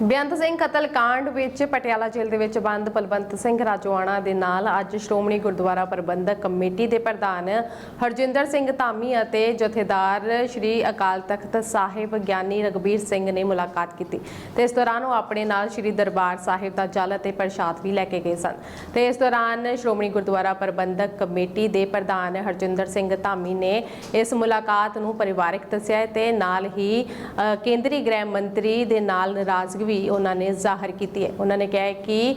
ਬੇਅੰਤ ਸਿੰਘ ਕਤਲकांड ਵਿੱਚ ਪਟਿਆਲਾ ਜੇਲ੍ਹ ਦੇ ਵਿੱਚ ਬੰਦ ਬਲਵੰਤ ਸਿੰਘ ਰਾਜੋਆਣਾ ਦੇ ਨਾਲ ਅੱਜ ਸ਼੍ਰੋਮਣੀ ਗੁਰਦੁਆਰਾ ਪ੍ਰਬੰਧਕ ਕਮੇਟੀ ਦੇ ਪ੍ਰਧਾਨ ਹਰਜਿੰਦਰ ਸਿੰਘ ਧਾਮੀ ਅਤੇ ਜਥੇਦਾਰ ਸ਼੍ਰੀ ਅਕਾਲ ਤਖਤ ਸਾਹਿਬ ਗਿਆਨੀ ਰਗਬੀਰ ਸਿੰਘ ਨੇ ਮੁਲਾਕਾਤ ਕੀਤੀ ਤੇ ਇਸ ਦੌਰਾਨ ਉਹ ਆਪਣੇ ਨਾਲ ਸ਼੍ਰੀ ਦਰਬਾਰ ਸਾਹਿਬ ਦਾ ਜਲ ਅਤੇ ਪ੍ਰਸ਼ਾਦ ਵੀ ਲੈ ਕੇ ਗਏ ਸਨ। ਤੇ ਇਸ ਦੌਰਾਨ ਸ਼੍ਰੋਮਣੀ ਗੁਰਦੁਆਰਾ ਪ੍ਰਬੰਧਕ ਕਮੇਟੀ ਦੇ ਪ੍ਰਧਾਨ ਹਰਜਿੰਦਰ ਸਿੰਘ ਧਾਮੀ ਨੇ ਇਸ ਮੁਲਾਕਾਤ ਨੂੰ ਪਰਿਵਾਰਕ ਦੱਸਿਆ ਹੈ ਤੇ ਨਾਲ ਹੀ ਕੇਂਦਰੀ ਗ੍ਰਹਿ ਮੰਤਰੀ ਦੇ ਨਾਲ ਨਾਰਾਜ਼ਗੀ ਵੀ ਉਹਨਾਂ ਨੇ ਜ਼ਾਹਰ ਕੀਤੀ ਹੈ। ਉਹਨਾਂ ਨੇ ਕਿਹਾ ਹੈ ਕਿ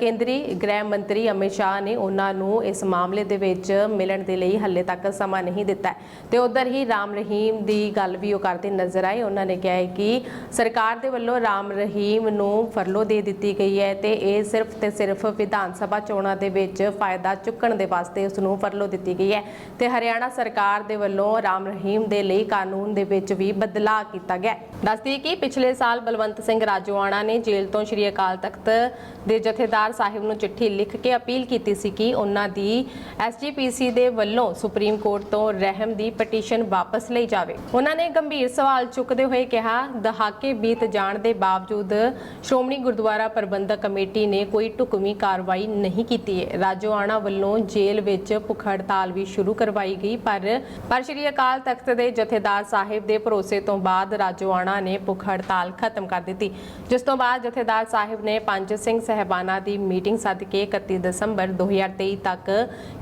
ਕੇਂਦਰੀ ਗ੍ਰਹਿ ਮੰਤਰੀ ਅਮਿਤ ਸ਼ਾਹ ਨੇ ਉਹਨਾਂ ਨੂੰ ਇਸ ਮਾਮਲੇ ਦੇ ਵਿੱਚ ਮਿਲਣ ਦੇ ਲਈ ਹੱਲੇ ਤੱਕ ਸਮਾਂ ਨਹੀਂ ਦਿੱਤਾ ਤੇ ਉਧਰ ਹੀ ਰਾਮ ਰਹੀਮ ਦੀ ਗੱਲ ਵੀ ਉਹ ਕਰਦੇ ਨਜ਼ਰ ਆਏ। ਉਹਨਾਂ ਨੇ ਕਿਹਾ ਹੈ ਕਿ ਸਰਕਾਰ ਦੇ ਵੱਲੋਂ ਰਾਮ ਰਹੀਮ ਨੂੰ ਫਰਲੋ ਦੇ ਦਿੱਤੀ ਗਈ ਹੈ ਤੇ ਇਹ ਸਿਰਫ ਤੇ ਸਿਰਫ ਵਿਧਾਨ ਸਭਾ ਚੋਣਾਂ ਦੇ ਵਿੱਚ ਫਾਇਦਾ ਚੁੱਕਣ ਦੇ ਵਾਸਤੇ ਉਸ ਨੂੰ ਫਰਲੋ ਦਿੱਤੀ ਗਈ ਹੈ। ਤੇ ਹਰਿਆਣਾ ਸਰਕਾਰ ਦੇ ਵੱਲੋਂ ਰਾਮ ਰਹੀਮ ਦੇ ਲਈ ਕਾਨੂੰਨ ਦੇ ਵਿੱਚ ਵੀ ਬਦਲਾਅ ਕੀਤਾ ਗਿਆ ਦੱਸਦੀ ਕਿ ਪਿਛਲੇ ਸਾਲ ਬਲਵੰਤ ਸਿੰਘ ਰਾਜ ਰਾਜੋਆਣਾ ਨੇ ਜੇਲ੍ਹ ਤੋਂ ਸ਼੍ਰੀ ਅਕਾਲ ਤਖਤ ਦੇ ਜਥੇਦਾਰ ਸਾਹਿਬ ਨੂੰ ਚਿੱਠੀ ਲਿਖ ਕੇ ਅਪੀਲ ਕੀਤੀ ਸੀ ਕਿ ਉਹਨਾਂ ਦੀ ਐਸਜੀਪੀਸੀ ਦੇ ਵੱਲੋਂ ਸੁਪਰੀਮ ਕੋਰਟ ਤੋਂ ਰਹਿਮ ਦੀ ਪਟੀਸ਼ਨ ਵਾਪਸ ਲਈ ਜਾਵੇ। ਉਹਨਾਂ ਨੇ ਗੰਭੀਰ ਸਵਾਲ ਚੁੱਕਦੇ ਹੋਏ ਕਿਹਾ, ਦਹਾਕੇ ਬੀਤ ਜਾਣ ਦੇ ਬਾਵਜੂਦ ਸ਼੍ਰੋਮਣੀ ਗੁਰਦੁਆਰਾ ਪ੍ਰਬੰਧਕ ਕਮੇਟੀ ਨੇ ਕੋਈ ਢੁਕਵੀਂ ਕਾਰਵਾਈ ਨਹੀਂ ਕੀਤੀ ਹੈ। ਰਾਜੋਆਣਾ ਵੱਲੋਂ ਜੇਲ੍ਹ ਵਿੱਚ ਭੁੱਖ ਹੜਤਾਲ ਵੀ ਸ਼ੁਰੂ ਕਰਵਾਈ ਗਈ, ਪਰ ਪਰ ਸ਼੍ਰੀ ਅਕਾਲ ਤਖਤ ਦੇ ਜਥੇਦਾਰ ਸਾਹਿਬ ਦੇ ਭਰੋਸੇ ਤੋਂ ਬਾਅਦ ਰਾਜੋਆਣਾ ਨੇ ਭੁੱਖ ਹੜਤਾਲ ਖਤਮ ਕਰ ਦਿੱਤੀ। ਜਿਸ ਤੋਂ ਬਾਅਦ ਜਥੇਦਾਰ ਸਾਹਿਬ ਨੇ ਪੰਜ ਸਿੰਘ ਸਹਿਬਾਨਾਂ ਦੀ ਮੀਟਿੰਗ ਸੱਦ ਕੇ 31 ਦਸੰਬਰ 2023 ਤੱਕ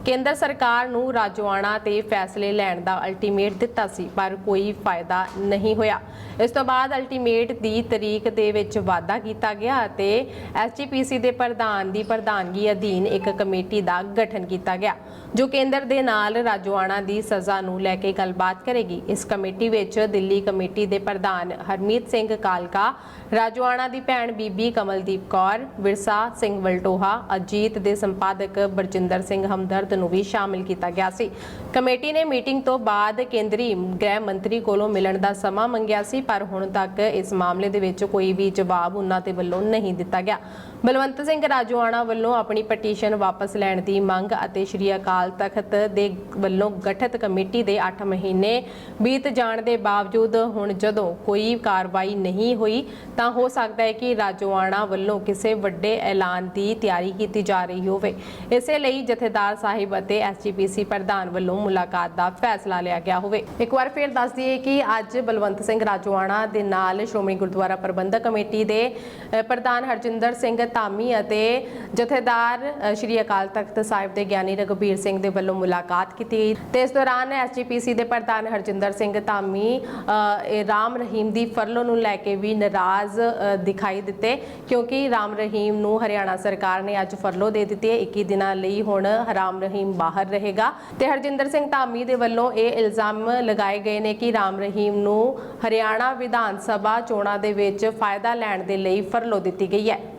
ਕੇਂਦਰ ਸਰਕਾਰ ਨੂੰ ਰਾਜੋਆਣਾ ਤੇ ਫੈਸਲੇ ਲੈਣ ਦਾ ਅਲਟੀਮੇਟ ਦਿੱਤਾ ਸੀ, ਪਰ ਕੋਈ ਫਾਇਦਾ ਨਹੀਂ ਹੋਇਆ। ਇਸ ਤੋਂ ਬਾਅਦ ਅਲਟੀਮੇਟ ਦੀ ਤਰੀਕ ਦੇ ਵਿੱਚ ਵਾਧਾ ਕੀਤਾ ਗਿਆ ਅਤੇ ਐਸਜੀਪੀਸੀ ਦੇ ਪ੍ਰਧਾਨ ਦੀ ਪ੍ਰਧਾਨਗੀ ਅਧੀਨ ਇੱਕ ਕਮੇਟੀ ਦਾ ਗਠਨ ਕੀਤਾ ਗਿਆ, ਜੋ ਕੇਂਦਰ ਦੇ ਨਾਲ ਰਾਜੋਆਣਾ ਦੀ ਸਜ਼ਾ ਨੂੰ ਲੈ ਕੇ ਗੱਲਬਾਤ ਕਰੇਗੀ। ਇਸ ਕਮੇਟੀ ਵਿੱਚ ਦਿੱਲੀ ਕਮੇਟੀ ਦੇ ਪ੍ਰਧਾਨ ਹਰਮੀਤ ਸਿੰਘ ਕਾਲਕਾ ਰਾਜ ਰਾਜੋਆਣਾ ਦੀ ਭੈਣ ਬੀਬੀ ਕਮਲਦੀਪ ਕੌਰ, ਵਿਰਸਾ ਸਿੰਘ ਵਲਟੋਹਾ, ਅਜੀਤ ਦੇ ਸੰਪਾਦਕ ਬਰਜਿੰਦਰ ਸਿੰਘ ਹਮਦਰਦ ਨੂੰ ਵੀ ਸ਼ਾਮਿਲ ਕੀਤਾ ਗਿਆ ਸੀ। ਕਮੇਟੀ ਨੇ ਮੀਟਿੰਗ ਤੋਂ ਬਾਅਦ ਕੇਂਦਰੀ ਗ੍ਰਹਿ ਮੰਤਰੀ ਕੋਲੋਂ ਮਿਲਣ ਦਾ ਸਮਾਂ ਮੰਗਿਆ ਸੀ, ਪਰ ਹੁਣ ਤੱਕ ਇਸ ਮਾਮਲੇ ਦੇ ਵਿੱਚ ਕੋਈ ਵੀ ਜਵਾਬ ਉਹਨਾਂ ਦੇ ਵੱਲੋਂ ਨਹੀਂ ਦਿੱਤਾ ਗਿਆ। ਬਲਵੰਤ ਸਿੰਘ ਰਾਜੋਆਣਾ ਵੱਲੋਂ ਆਪਣੀ ਪਟੀਸ਼ਨ ਵਾਪਸ ਲੈਣ ਦੀ ਮੰਗ ਅਤੇ ਸ਼੍ਰੀ ਅਕਾਲ ਤਖਤ ਦੇ ਵੱਲੋਂ ਗਠਿਤ ਕਮੇਟੀ ਦੇ 8 ਮਹੀਨੇ ਬੀਤ ਜਾਣ ਦੇ ਬਾਵਜੂਦ ਹੁਣ ਜਦੋਂ ਕੋਈ ਕਾਰਵਾਈ ਨਹੀਂ ਹੋਈ, ਤਾਂ ਹੋ ਸਕਦਾ ਹੈ ਕਿ ਰਾਜੋਆਣਾ ਵੱਲੋਂ ਕਿਸੇ ਵੱਡੇ ਐਲਾਨ ਦੀ ਤਿਆਰੀ ਕੀਤੀ ਜਾ ਰਹੀ ਹੋਵੇ। ਇਸੇ ਲਈ ਜਥੇਦਾਰ ਸਾਹਿਬ ਅਤੇ ਐਸਜੀਪੀਸੀ ਪ੍ਰਧਾਨ ਵੱਲੋਂ ਮੁਲਾਕਾਤ ਦਾ ਫੈਸਲਾ ਲਿਆ ਗਿਆ ਹੋਵੇ। ਇੱਕ ਵਾਰ ਫਿਰ ਦੱਸ ਦਈਏ ਕਿ ਅੱਜ ਬਲਵੰਤ ਸਿੰਘ ਰਾਜੋਆਣਾ ਦੇ ਨਾਲ ਸ਼੍ਰੋਮਣੀ ਗੁਰਦੁਆਰਾ ਪ੍ਰਬੰਧਕ ਕਮੇਟੀ ਦੇ ਪ੍ਰਧਾਨ ਹਰਜਿੰਦਰ ਸਿੰਘ ਧਾਮੀ ਅਤੇ ਜਥੇਦਾਰ ਸ਼੍ਰੀ ਅਕਾਲ ਤਖਤ ਸਾਹਿਬ ਦੇ ਗਿਆਨੀ ਰਘਬੀਰ ਸਿੰਘ ਦੇ ਵੱਲੋਂ ਮੁਲਾਕਾਤ ਕੀਤੀ ਗਈ। ਤੇ ਇਸ ਦੌਰਾਨ ਐਸਜੀਪੀਸੀ ਦੇ ਪ੍ਰਧਾਨ ਹਰਜਿੰਦਰ ਸਿੰਘ ਧਾਮੀ ਰਾਮ ਰਹੀਮ ਦੀ ਫਰਲੋ ਨੂੰ ਲੈ ਕੇ ਵੀ ਨਾਰਾਜ਼ ਦਿਖਾਈ ਦਿੱਤੇ, ਕਿਉਂਕਿ ਰਾਮ ਰਹੀਮ ਨੂੰ ਹਰਿਆਣਾ ਸਰਕਾਰ ਨੇ ਅੱਜ ਫਰਲੋ ਦੇ ਦਿੱਤੀ ਹੈ। 21 ਦਿਨਾਂ ਲਈ ਹੁਣ ਰਾਮ ਰਹੀਮ ਬਾਹਰ ਰਹੇਗਾ। ਤੇ ਹਰਜਿੰਦਰ ਸਿੰਘ ਧਾਮੀ ਦੇ ਵੱਲੋਂ ਇਹ ਇਲਜ਼ਾਮ ਲਗਾਏ ਗਏ ਨੇ ਕਿ ਰਾਮ ਰਹੀਮ ਨੂੰ ਹਰਿਆਣਾ ਵਿਧਾਨ ਸਭਾ ਚੋਣਾਂ ਦੇ ਵਿੱਚ ਫਾਇਦਾ ਲੈਣ ਦੇ ਲਈ ਫਰਲੋ ਦਿੱਤੀ ਗਈ ਹੈ।